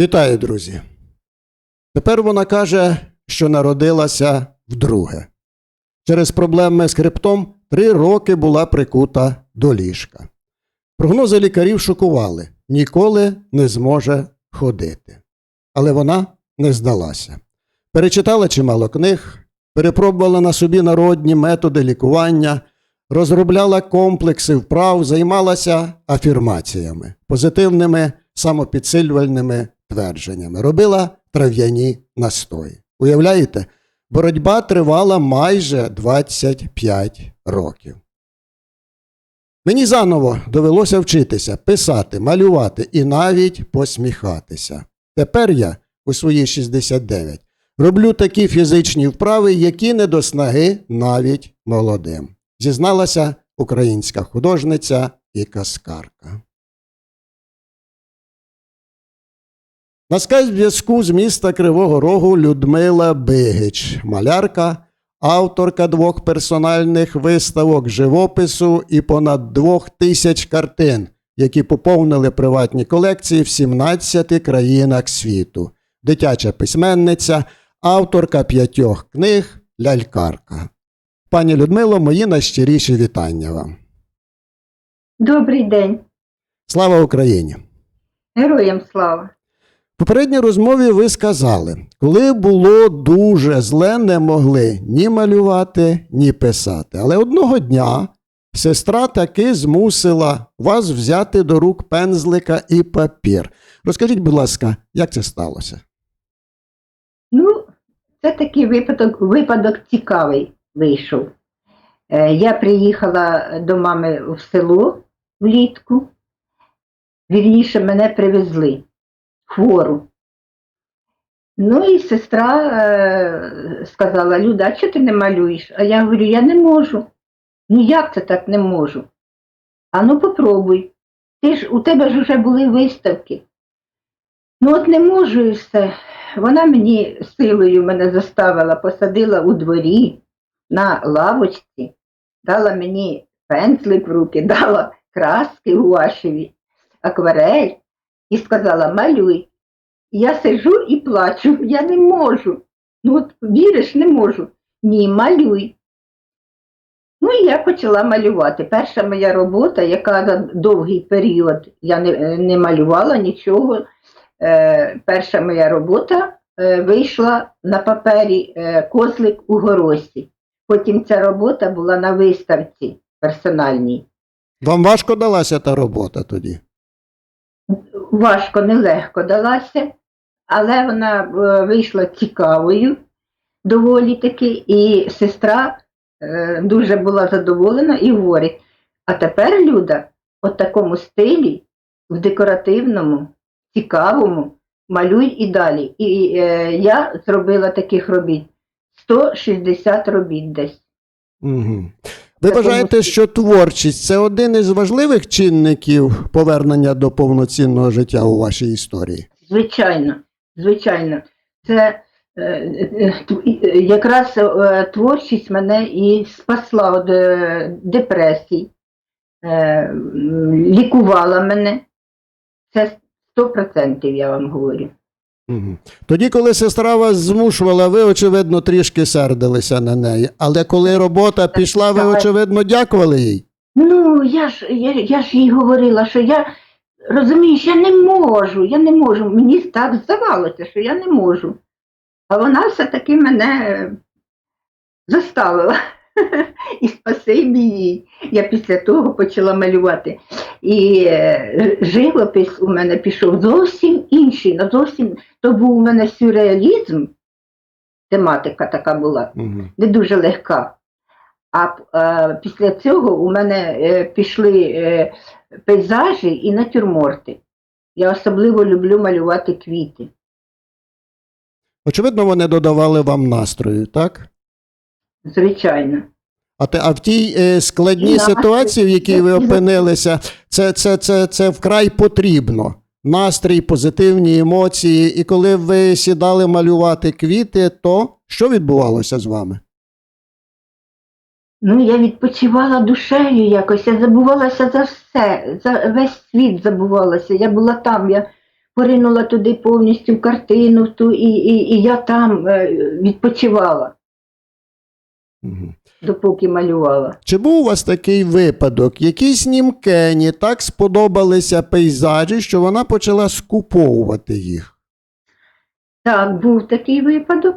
Вітаю, друзі. Тепер вона каже, що народилася вдруге. Через проблеми з хребтом три роки була прикута до ліжка. Прогнози лікарів шокували ніколи не зможе ходити. Але вона не здалася. Перечитала чимало книг, перепробувала на собі народні методи лікування, розробляла комплекси вправ, займалася афірмаціями, позитивними самопідсилювальними твердженнями, робила трав'яні настої. Уявляєте, боротьба тривала майже 25 років. Мені заново довелося вчитися, писати, малювати і навіть посміхатися. Тепер я у свої 69 роблю такі фізичні вправи, які не до снаги навіть молодим. Зізналася українська художниця і каскарка. На скайп-зв'язку з міста Кривого Рогу Людмила Бигич, малярка, авторка двох персональних виставок живопису і понад двох тисяч картин, які поповнили приватні колекції в 17 країнах світу, дитяча письменниця, авторка п'ятьох книг, лялькарка. Пані Людмило, мої найщиріші вітання вам. Добрий день, Слава Україні! героям слава. В попередній розмові ви сказали, коли було дуже зле, не могли ні малювати, ні писати. Але одного дня сестра таки змусила вас взяти до рук пензлика і папір. Розкажіть, будь ласка, як це сталося? Ну, це такий випадок, випадок цікавий вийшов. Е, я приїхала до мами в село влітку. Вірніше мене привезли хвору. Ну і сестра е, сказала: Люда, а чого ти не малюєш? А я говорю, я не можу. Ну як це так не можу? А ну попробуй. Ти ж у тебе ж вже були виставки. Ну, от не можу і все. Вона мені силою мене заставила, посадила у дворі на лавочці, дала мені пензлик в руки, дала краски гуашеві, акварель і сказала: малюй. Я сижу і плачу, я не можу. Ну, от віриш, не можу. Ні, малюй. Ну і я почала малювати. Перша моя робота, яка за довгий період я не, не малювала нічого. Е, перша моя робота е, вийшла на папері е, Козлик у горосі. Потім ця робота була на виставці персональній. Вам важко далася та робота тоді? Важко, нелегко далася, але вона е, вийшла цікавою доволі таки, і сестра е, дуже була задоволена і говорить: а тепер, Люда, от такому стилі, в декоративному, цікавому, малюй і далі. І е, я зробила таких робіт 160 робіт десь. Угу. Ви вважаєте, що творчість це один із важливих чинників повернення до повноцінного життя у вашій історії? Звичайно, звичайно. Це е, е, е, якраз творчість мене і спасла від депресій, лікувала мене. Це 100% я вам говорю. Угу. Тоді, коли сестра вас змушувала, ви, очевидно, трішки сердилися на неї. Але коли робота пішла, ви, очевидно, дякували їй. Ну, я ж, я, я ж їй говорила, що я розумієш, я не можу, я не можу. Мені так здавалося, що я не можу. А вона все-таки мене заставила. І спасибі їй. Я після того почала малювати. І е, живопис у мене пішов зовсім інший. ну, зовсім, то був у мене сюрреалізм, тематика така була Угу. не дуже легка. А е, після цього у мене е, пішли е, пейзажі і натюрморти. Я особливо люблю малювати квіти. Очевидно, вони додавали вам настрою, так? Звичайно. А, те, а в тій е, складній настрій. ситуації, в якій ви опинилися, це, це, це, це вкрай потрібно. Настрій, позитивні емоції. І коли ви сідали малювати квіти, то що відбувалося з вами? Ну, я відпочивала душею якось, я забувалася за все, за весь світ забувалася. Я була там, я поринула туди повністю в картину в ту, і, і, і я там е, відпочивала, Мгм. допоки малювала. Чи був у вас такий випадок? Якійсь німкені так сподобалися пейзажі, що вона почала скуповувати їх? Так, був такий випадок.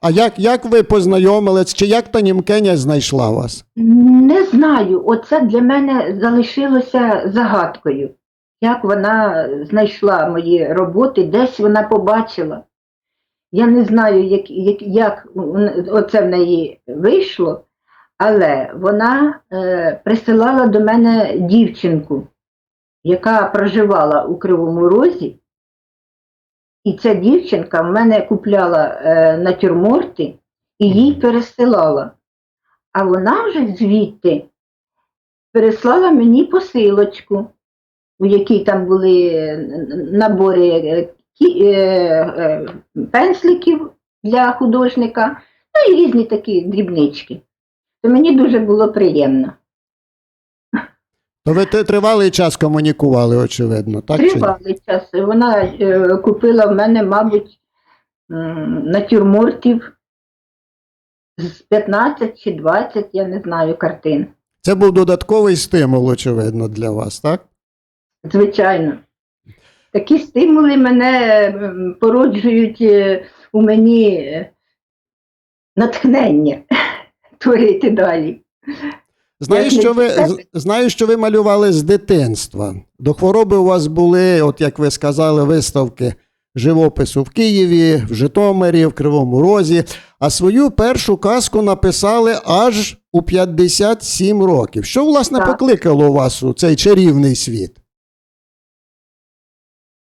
А як, як ви познайомились, чи як та німкеня знайшла вас? Не знаю, оце для мене залишилося загадкою. Як вона знайшла мої роботи, десь вона побачила. Я не знаю, як, як, як оце в неї вийшло, але вона е, присилала до мене дівчинку, яка проживала у Кривому Розі. І ця дівчинка в мене купляла е, натюрморти і їй пересилала. А вона вже звідти переслала мені посилочку, у якій там були е, набори пенсликів для художника, ну і різні такі дрібнички. То мені дуже було приємно. То ви тривалий час комунікували, очевидно, так? Тривалий час. Вона е, купила в мене, мабуть, натюрмортів з 15 чи 20, я не знаю, картин. Це був додатковий стимул, очевидно, для вас, так? Звичайно. Такі стимули мене породжують е, у мені е, натхнення творити далі. Знаю, що ви, знаю, що ви малювали з дитинства. До хвороби у вас були, от як ви сказали, виставки живопису в Києві, в Житомирі, в Кривому Розі. А свою першу казку написали аж у 57 років. Що, власне, Так. покликало вас у цей чарівний світ?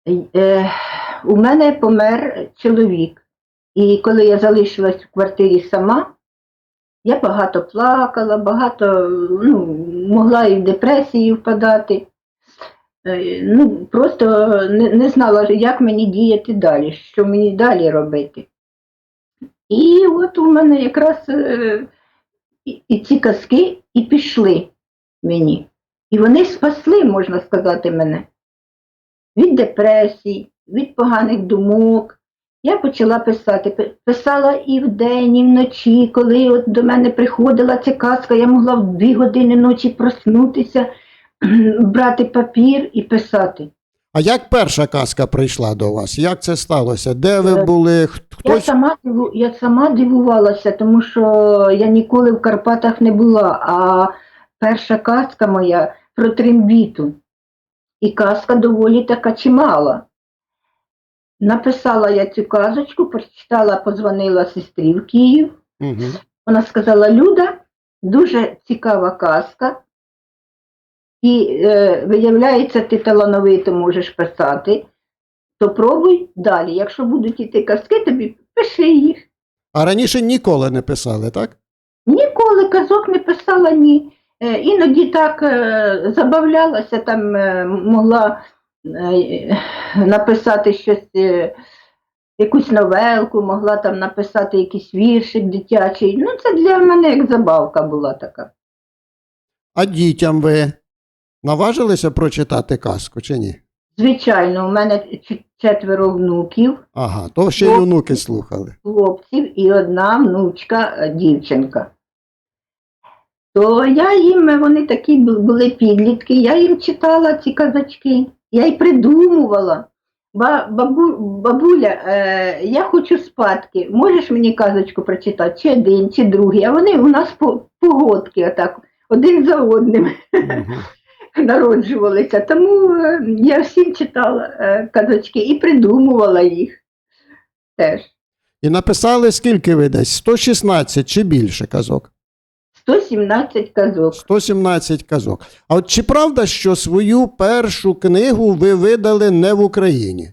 Е, у мене помер чоловік, і коли я залишилась в квартирі сама, я багато плакала, багато ну, могла і в депресію впадати. Е, Ну, просто не, не знала, як мені діяти далі, що мені далі робити. І от у мене якраз е, і, і ці казки і пішли мені. І вони спасли, можна сказати, мене від депресій, від поганих думок. Я почала писати. Писала і вдень, і вночі. Коли от до мене приходила ця казка, я могла в дві години ночі проснутися, брати папір і писати. А як перша казка прийшла до вас? Як це сталося? Де ви Е, були? Х- Я сама, я сама дивувалася, тому що я ніколи в Карпатах не була, а перша казка моя про трембіту. І казка доволі така чимала. Написала я цю казочку, прочитала, позвонила сестрі в Київ. Угу. Вона сказала: Люда, дуже цікава казка. І е, виявляється, ти талановито можеш писати, то пробуй далі. Якщо будуть іти казки, тобі пиши їх. А раніше ніколи не писали, так? Ніколи казок не писала ні. Е, іноді так е, забавлялася, там е, могла написати щось, якусь новелку, могла там написати якийсь віршик дитячий. Ну, це для мене як забавка була така. А дітям ви наважилися прочитати казку чи ні? Звичайно, у мене четверо внуків, Ага, то ще й Ну. онуки слухали. хлопців і одна внучка, дівчинка. То я їм, вони такі були підлітки, я їм читала ці казачки, я й придумувала. Бабу, бабуля, е, я хочу спадки, можеш мені казочку прочитати, чи один, чи другий, а вони у нас по, погодки отак, один за одним народжувалися. Тому е, я всім читала е, казочки і придумувала їх теж. І написали скільки ви десь? 116 чи більше казок? 117 казок. 117 казок. А от чи правда, що свою першу книгу ви видали не в Україні?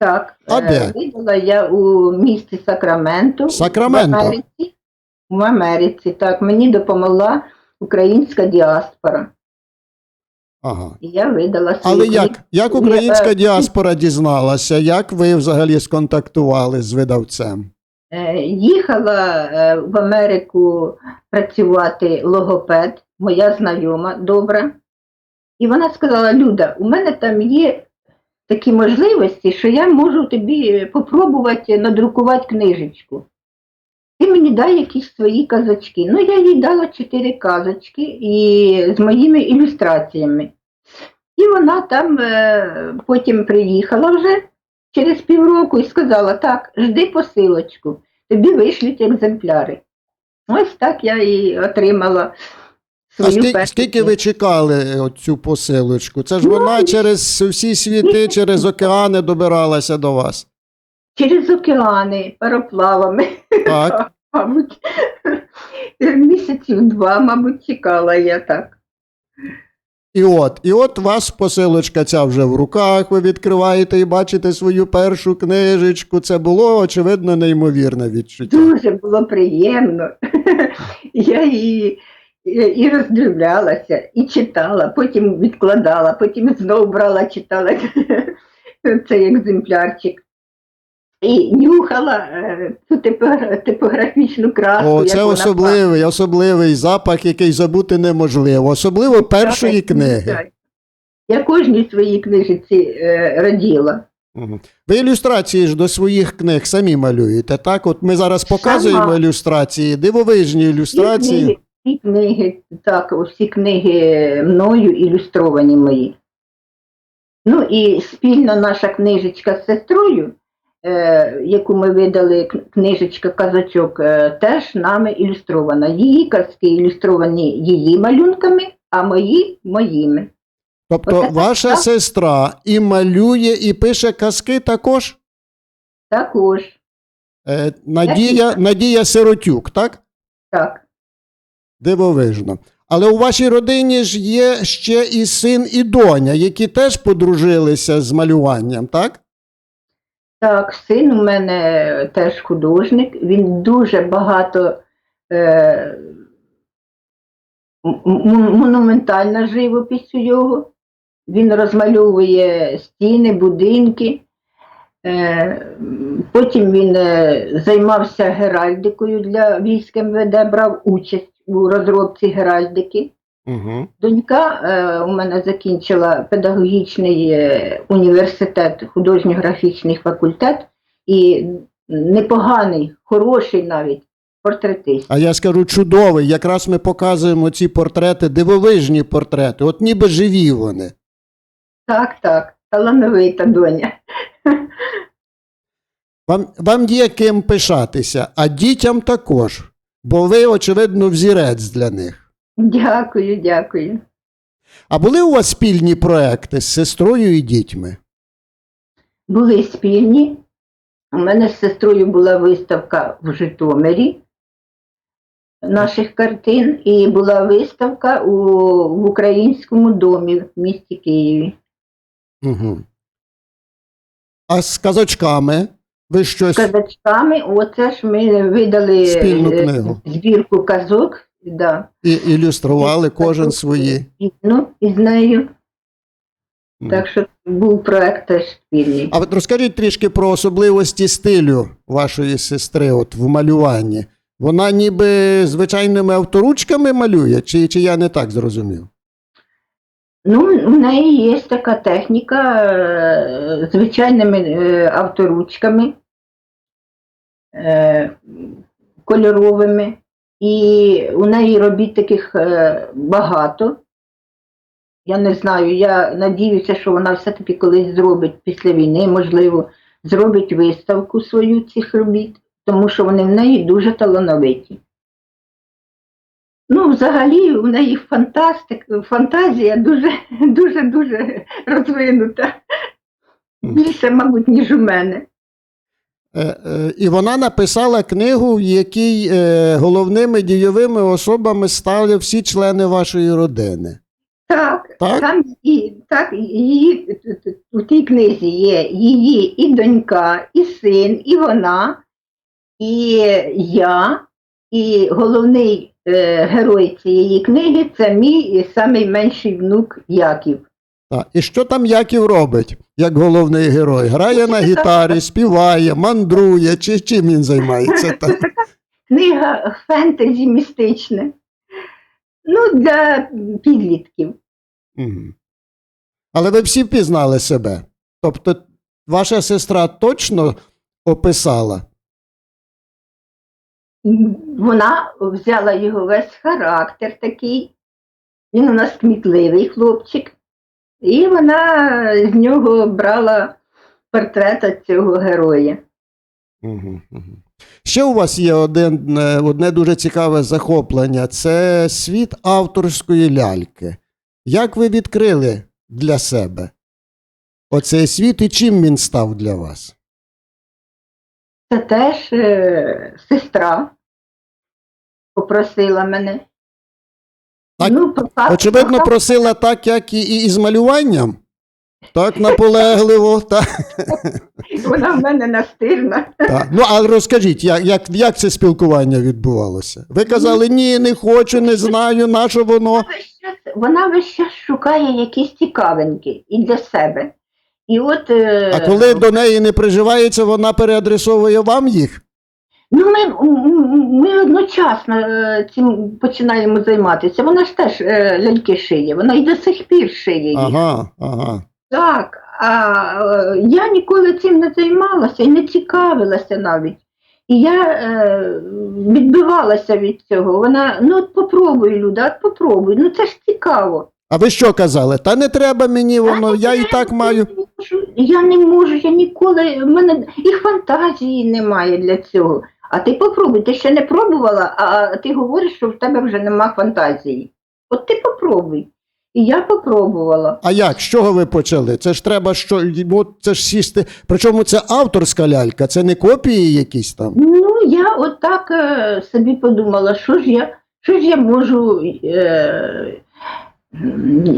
Так, А е, де? видала я у місті Сакраменто. Сакраменто? В Америці. В Америці, так, мені допомогла українська діаспора. Ага. І я видала свою Але книгу. як, як Я, українська е, діаспора дізналася? Як ви взагалі сконтактували з видавцем? Е, Їхала е, в Америку працювати логопед, моя знайома добра. І вона сказала: Люда, у мене там є такі можливості, що я можу тобі попробувати надрукувати книжечку. Ти мені дай якісь свої казочки. Ну, я їй дала чотири казочки і з моїми ілюстраціями. І вона там е, потім приїхала вже через півроку і сказала: так, жди посилочку, тобі вишлють екземпляри. Ось так я і отримала А скільки, скільки ви чекали цю посилочку? Це ж Ну, вона через всі світи, через океани добиралася до вас. Через океани, пароплавами. Так. Мабуть, місяців два, мабуть, чекала я так. І от, і от вас посилочка ця вже в руках, ви відкриваєте і бачите свою першу книжечку. Це було, очевидно, неймовірне відчуття. Дуже було приємно. Я її і- роздивлялася, і читала, потім відкладала, потім знову брала, читала цей екземплярчик. І нюхала е, цю типографічну краску. О, це особливий, особливий запах, який забути неможливо, особливо першої Так, книги. так. Я кожній своїй книжці е, раділа. Ви ілюстрації ж до своїх книг самі малюєте, так? От ми зараз показуємо Сама. ілюстрації, дивовижні Всі ілюстрації. книги, всі книги, так, всі книги мною ілюстровані мої. Ну і спільна наша книжечка з сестрою, яку ми видали, книжечка казачок, е, теж нами ілюстрована. Її казки ілюстровані її малюнками, а мої моїми. Тобто Оце ваша так. сестра і малює, і пише казки також. Також, Е, Надія, Надія Сиротюк, так? так. Дивовижно. Але у вашій родині ж є ще і син, і доня, які теж подружилися з малюванням, так? Так, син у мене теж художник, він дуже багато е, монументальна живопись у його. Він розмальовує стіни, будинки. Е, потім він е, займався геральдикою для військ МВД, брав участь у розробці геральдики. Угу. Донька е, у мене закінчила педагогічний е, університет, художньо-графічний факультет і непоганий, хороший навіть портретист. А я скажу чудовий. Якраз ми показуємо ці портрети, дивовижні портрети, от ніби живі вони. Так, так, талановита доня. Вам, вам є ким пишатися, а дітям також, бо ви, очевидно, взірець для них. Дякую, дякую. А були у вас спільні проекти з сестрою і дітьми? Були спільні. У мене з сестрою була виставка в Житомирі наших картин, і була виставка у, в Українському домі в місті Києві. Угу. А з казочками ви щось. казачками. Оце ж ми видали Спільну е, книгу. збірку казок, да. І ілюстрували кожен свої. Ну, із нею. Так що був проект теж спільний. А от розкажіть трішки про особливості стилю вашої сестри от в малюванні. Вона ніби звичайними авторучками малює, чи, чи я не так зрозумів? Ну, у неї є така техніка е, звичайними е, авторучками е, кольоровими. І у неї робіт таких е, багато. Я не знаю, я надіюся, що вона все-таки колись зробить після війни, можливо, зробить виставку свою цих робіт, тому що вони в неї дуже талановиті. Ну, взагалі, у неї фантастик, фантазія дуже, дуже, дуже розвинута. Більше, мабуть, ніж у мене. Е, е, і вона написала книгу, в якій е, головними дійовими особами стали всі члени вашої родини. Так, Так? там і так, її у тій книзі є її і донька, і син, і вона, і я, і головний е, герой цієї книги це мій самий менший внук Яків. Так. І що там Яків робить, як головний герой? Грає на гітарі, співає, мандрує, чи чим він займається Це там? Книга фентезі містичне. Ну, для підлітків. Мгм. Але ви всі впізнали себе. Тобто, ваша сестра точно описала? Вона взяла його весь характер такий. Він у нас кмітливий хлопчик. І вона з нього брала портрет цього героя. Угу, угу. Ще у вас є один, е, одне дуже цікаве захоплення це світ авторської ляльки. Як ви відкрили для себе оцей світ і чим він став для вас? Це теж е, сестра попросила мене. Так, ну, пока- Очевидно, пока- просила так, як і, і, з малюванням. Так наполегливо. Так, вона в мене настирна. так. Ну, але розкажіть, як, як, як це спілкування відбувалося? Ви казали, ні, не хочу, не знаю, на що воно. Вона весь час- Вона весь час шукає якісь цікавинки і для себе. І от, е, А коли до неї не приживається, вона переадресовує вам їх? Ну, ми, ми одночасно е, цим починаємо займатися. Вона ж теж е, ляльки шиє, вона і до сих пір шиє їх. Ага, ага. Так, а е, я ніколи цим не займалася і не цікавилася навіть. І я е, відбивалася від цього. Вона, ну от попробуй, Люда, от попробуй, ну це ж цікаво. А ви що казали? Та не треба мені воно, А, я і так маю. не можу, Я не можу, я ніколи, в мене і фантазії немає для цього. А ти попробуй, ти ще не пробувала, а ти говориш, що в тебе вже нема фантазії. От ти попробуй. І я попробувала. А як? З чого ви почали? Це ж треба що. От це ж сісти. Причому це авторська лялька, це не копії якісь там. Ну, я отак е, собі подумала, що ж я, що ж я можу, е,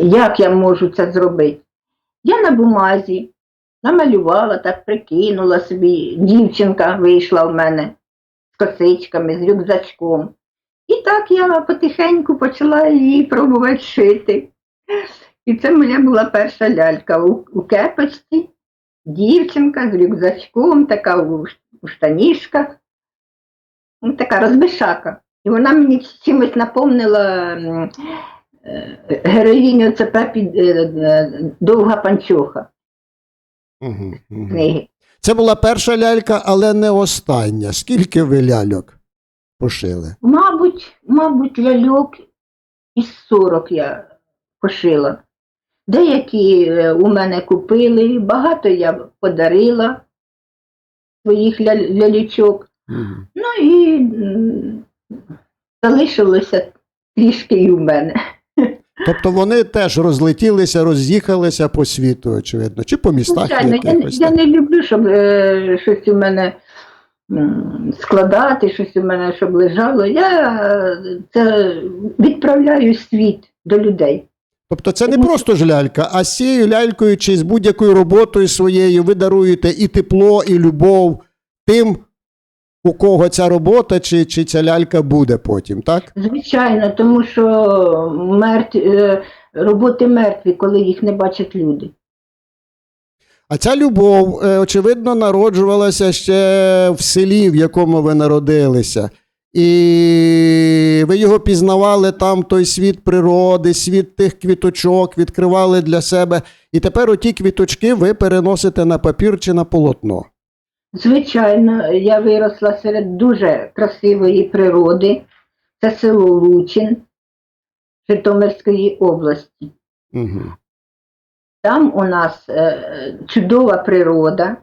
як я можу це зробити. Я на бумазі намалювала, так прикинула собі, дівчинка вийшла в мене з косичками, з рюкзачком. І так я потихеньку почала її пробувати шити. І це моя була перша лялька у, у кепочці. Дівчинка з рюкзачком, така у, у штанішках. Ну, така розбишака. І вона мені чимось напомнила м, е, героїню це Пепі е, е, Довга панчоха Угу, угу. книги. Це була перша лялька, але не остання. Скільки ви ляльок пошили? Мабуть, мабуть, ляльок із 40 я пошила. Деякі е, у мене купили, багато я подарила своїх ля- ляльочок. Угу. Ну і залишилося трішки і у мене. Тобто вони теж розлетілися, роз'їхалися по світу, очевидно, чи по містах Звичайно, я, якихось. я так? не люблю, щоб е, щось у мене м, складати, щось у мене, щоб лежало. Я е, це відправляю світ до людей. Тобто це не просто ж лялька, а з цією лялькою чи з будь-якою роботою своєю ви даруєте і тепло, і любов тим, у кого ця робота чи, чи ця лялька буде потім, так? Звичайно, тому що мертв, е, роботи мертві, коли їх не бачать люди. А ця любов, е, очевидно, народжувалася ще в селі, в якому ви народилися. І ви його пізнавали там, той світ природи, світ тих квіточок, відкривали для себе. І тепер оті квіточки ви переносите на папір чи на полотно. Звичайно, я виросла серед дуже красивої природи. Це село Лучин Житомирської області. Угу. Там у нас е, чудова природа,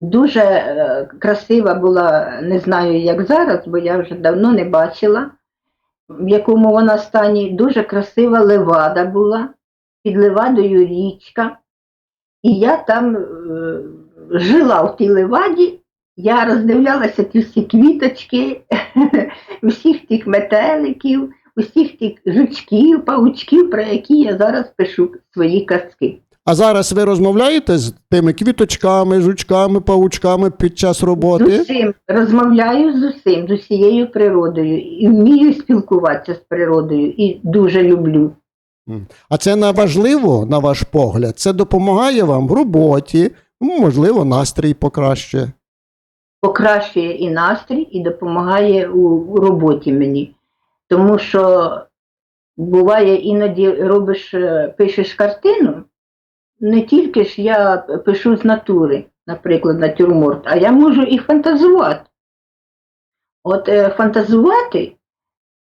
дуже е, красива була, не знаю, як зараз, бо я вже давно не бачила, в якому вона стані. Дуже красива левада була, під левадою річка. І я там е, жила в тій леваді, я роздивлялася ті всі квіточки, усіх тих метеликів, усіх тих жучків, паучків, про які я зараз пишу свої казки. А зараз ви розмовляєте з тими квіточками, жучками, паучками під час З роботи? усім розмовляю з усім, з усією природою, і вмію спілкуватися з природою, і дуже люблю. А це на важливо, на ваш погляд? Це допомагає вам в роботі, можливо, настрій покращує. Покращує і настрій, і допомагає у, роботі мені. Тому що буває іноді робиш, е, пишеш картину, не тільки ж я пишу з натури, наприклад, натюрморт, а я можу і фантазувати. От е, фантазувати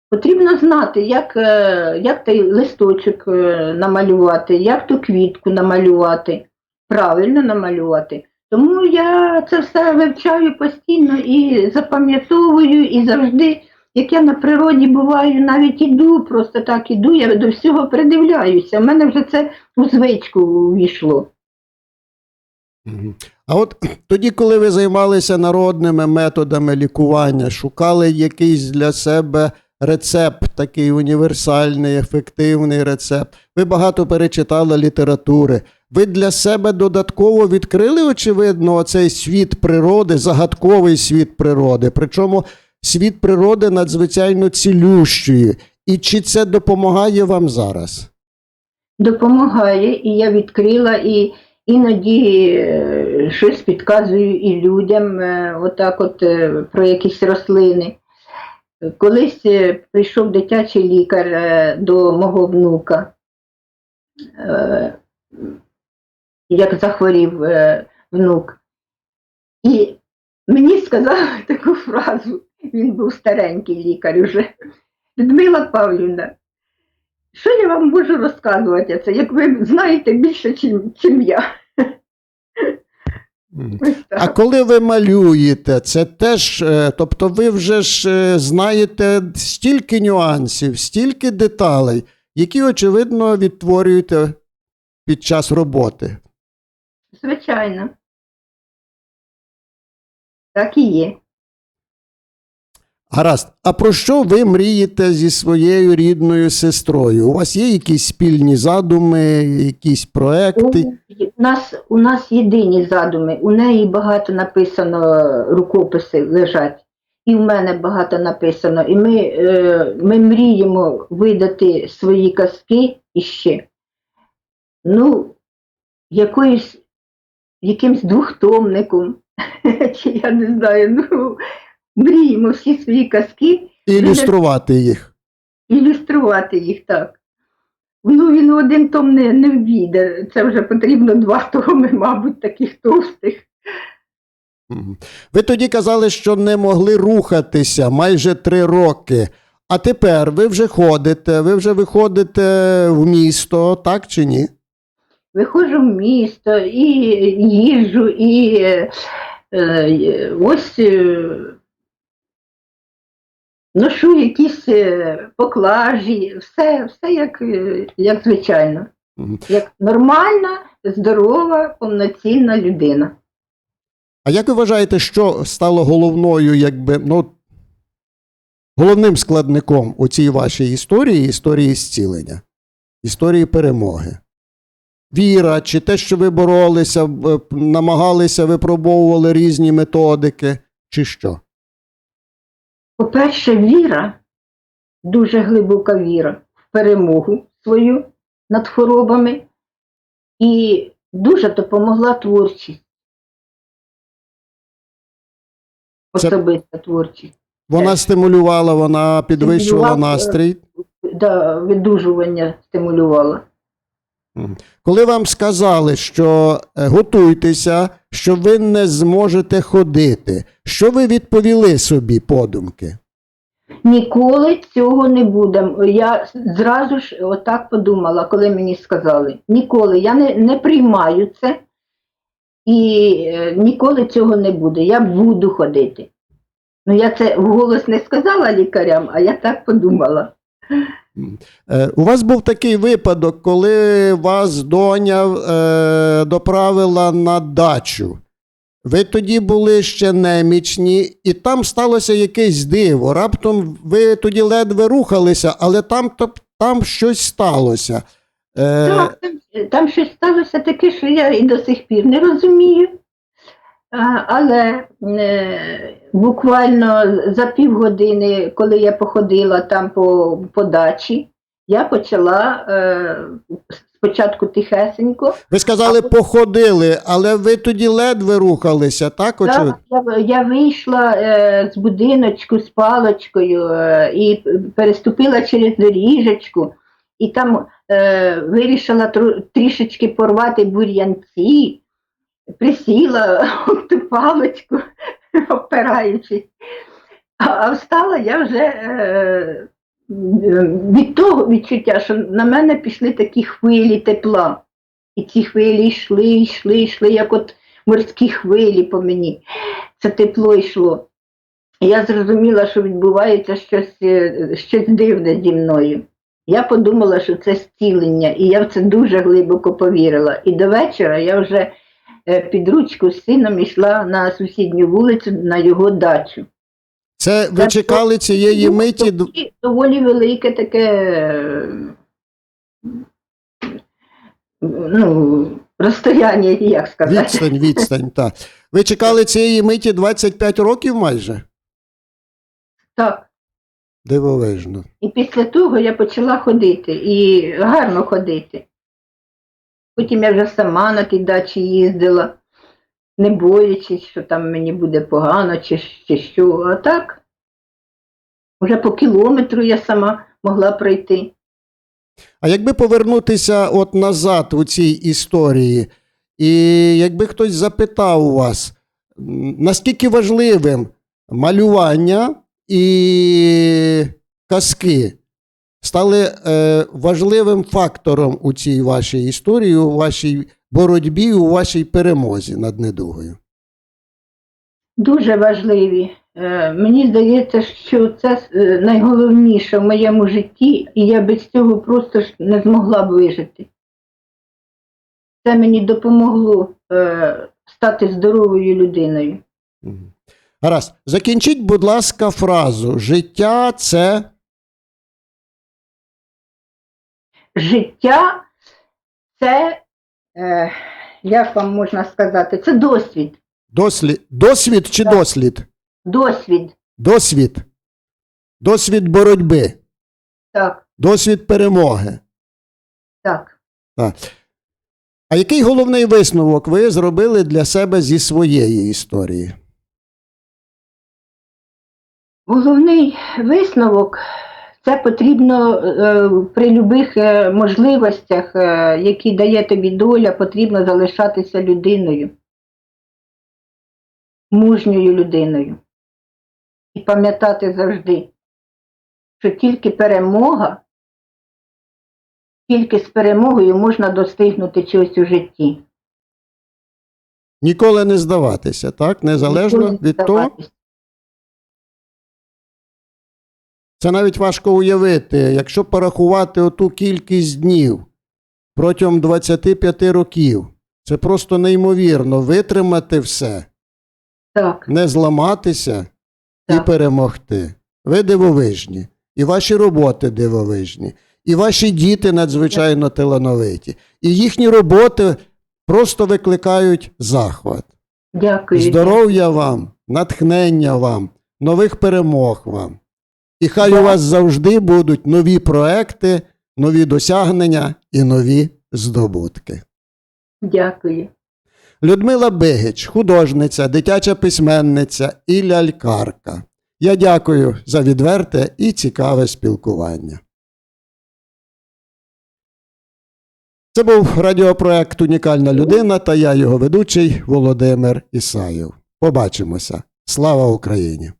потрібно знати, як, е, як той листочок намалювати, як ту квітку намалювати, правильно намалювати. Тому я це все вивчаю постійно і запам'ятовую, і завжди, як я на природі буваю, навіть іду, просто так іду, я до всього придивляюся. У мене вже це у звичку увійшло. А от тоді, коли ви займалися народними методами лікування, шукали якийсь для себе рецепт, такий універсальний, ефективний рецепт, ви багато перечитали літератури. Ви для себе додатково відкрили, очевидно, цей світ природи, загадковий світ природи. Причому світ природи надзвичайно цілющої. І чи це допомагає вам зараз? допомагає, і я відкрила, і іноді е, щось підказую і людям, е, отак от е, про якісь рослини. Колись прийшов дитячий лікар до мого внука, як захворів е, внук. І мені сказали таку фразу, він був старенький лікар уже. Людмила Павлівна, що я вам можу розказувати це, як ви знаєте більше, чим, чим я. А коли ви малюєте, це теж, е, тобто ви вже ж е, знаєте стільки нюансів, стільки деталей, які, очевидно, відтворюєте під час роботи. Звичайно. Так і є. Гаразд, а про що ви мрієте зі своєю рідною сестрою? У вас є якісь спільні задуми, якісь проекти? У, нас, у нас єдині задуми. У неї багато написано рукописи лежать. І в мене багато написано. І ми, е, ми мріємо видати свої казки іще. Ну, якоюсь, якимсь двохтомником. Чи я не знаю, ну, мріємо всі свої казки І ілюструвати їх. ілюструвати їх так. Ну, він один том не, не ввійде. Це вже потрібно два томи, мабуть, таких товстих. Ви тоді казали, що не могли рухатися майже три роки. А тепер ви вже ходите, ви вже виходите в місто, так чи ні? Виходжу в місто і їжджу, і е, е, ось е, ношу якісь поклажі, все, все як, як звичайно, як нормальна, здорова, повноцінна людина. А як ви вважаєте, що стало головною, якби, ну, головним складником у цій вашій історії, історії зцілення, історії перемоги? Віра, чи те, що ви боролися, намагалися, випробовували різні методики, чи що? По-перше, віра, дуже глибока віра в перемогу свою над хворобами, і дуже допомогла творчість. Особиста творчість. Вона Е, стимулювала, вона підвищувала стимулювала, е, настрій. Да, видужування стимулювала. Коли вам сказали, що е, готуйтеся, що ви не зможете ходити, що ви відповіли собі подумки? Ніколи цього не буде. Я зразу ж отак подумала, коли мені сказали. Ніколи. Я не, не приймаю це і е, ніколи цього не буде. Я буду ходити. Ну, я це вголос не сказала лікарям, а я так подумала. Е, У вас був такий випадок, коли вас доня е, доправила на дачу. Ви тоді були ще немічні, і там сталося якесь диво. Раптом ви тоді ледве рухалися, але там, там щось сталося. Е, Так, там щось сталося таке, що я і до сих пір не розумію. А, але е, буквально за півгодини, коли я походила там по, по дачі, я почала е, спочатку тихесенько. ви сказали, походили, але ви тоді ледве рухалися, так? Так, я, я вийшла е, з будиночку з палочкою е, і переступила через доріжечку. і там е, вирішила трішечки порвати бур'янці, присіла об ту паличку, опираючись. А, встала я вже е, від того відчуття, що на мене пішли такі хвилі тепла. І ці хвилі йшли, йшли, йшли, як от морські хвилі по мені. Це тепло йшло. Я зрозуміла, що відбувається щось, е, щось дивне зі мною. Я подумала, що це зцілення, і я в це дуже глибоко повірила. І до вечора я вже під ручку з сином йшла на сусідню вулицю на його дачу. Це ви чекали цієї Ну, миті. доволі велике таке. е, Ну, розстояння, як сказати. Відстань, відстань, так. Ви чекали цієї миті 25 років майже? Так. Дивовижно. І після того я почала ходити і гарно ходити. Потім я вже сама на тій дачі їздила, не боячись, що там мені буде погано чи, чи що. А так, вже по кілометру я сама могла пройти. А якби повернутися от назад у цій історії, і якби хтось запитав вас, наскільки важливим малювання і казки стали е, важливим фактором у цій вашій історії, у вашій боротьбі, у вашій перемозі над недугою? Дуже важливі. Е, Мені здається, що це е, найголовніше в моєму житті, і я без цього просто ж не змогла б вижити. Це мені допомогло е, стати здоровою людиною. Гаразд, закінчіть, будь ласка, фразу Життя це. Життя це, е, як вам можна сказати, це досвід. Дослід, досвід чи Так. дослід? Досвід. Досвід. Досвід боротьби, Так, досвід перемоги. так. А який головний висновок ви зробили для себе зі своєї історії? Головний висновок це потрібно е, при будь-яких е, можливостях, е, які дає тобі доля, потрібно залишатися людиною, мужньою людиною. І пам'ятати завжди, що тільки перемога, тільки з перемогою можна достигнути чогось у житті. Ніколи не здаватися, так? Незалежно Ніколи не від того. Це навіть важко уявити, якщо порахувати оту кількість днів протягом 25 років, це просто неймовірно витримати все, Так, не зламатися і перемогти. Ви дивовижні, і ваші роботи дивовижні, і ваші діти надзвичайно талановиті, і їхні роботи просто викликають захват. дякую. Здоров'я вам, натхнення вам, нових перемог вам. І хай у вас завжди будуть нові проекти, нові досягнення і нові здобутки. Дякую. Людмила Бигич, художниця, дитяча письменниця і лялькарка. Я дякую за відверте і цікаве спілкування. Це був радіопроект Унікальна людина та я, його ведучий Володимир Ісаєв. Побачимося. Слава Україні!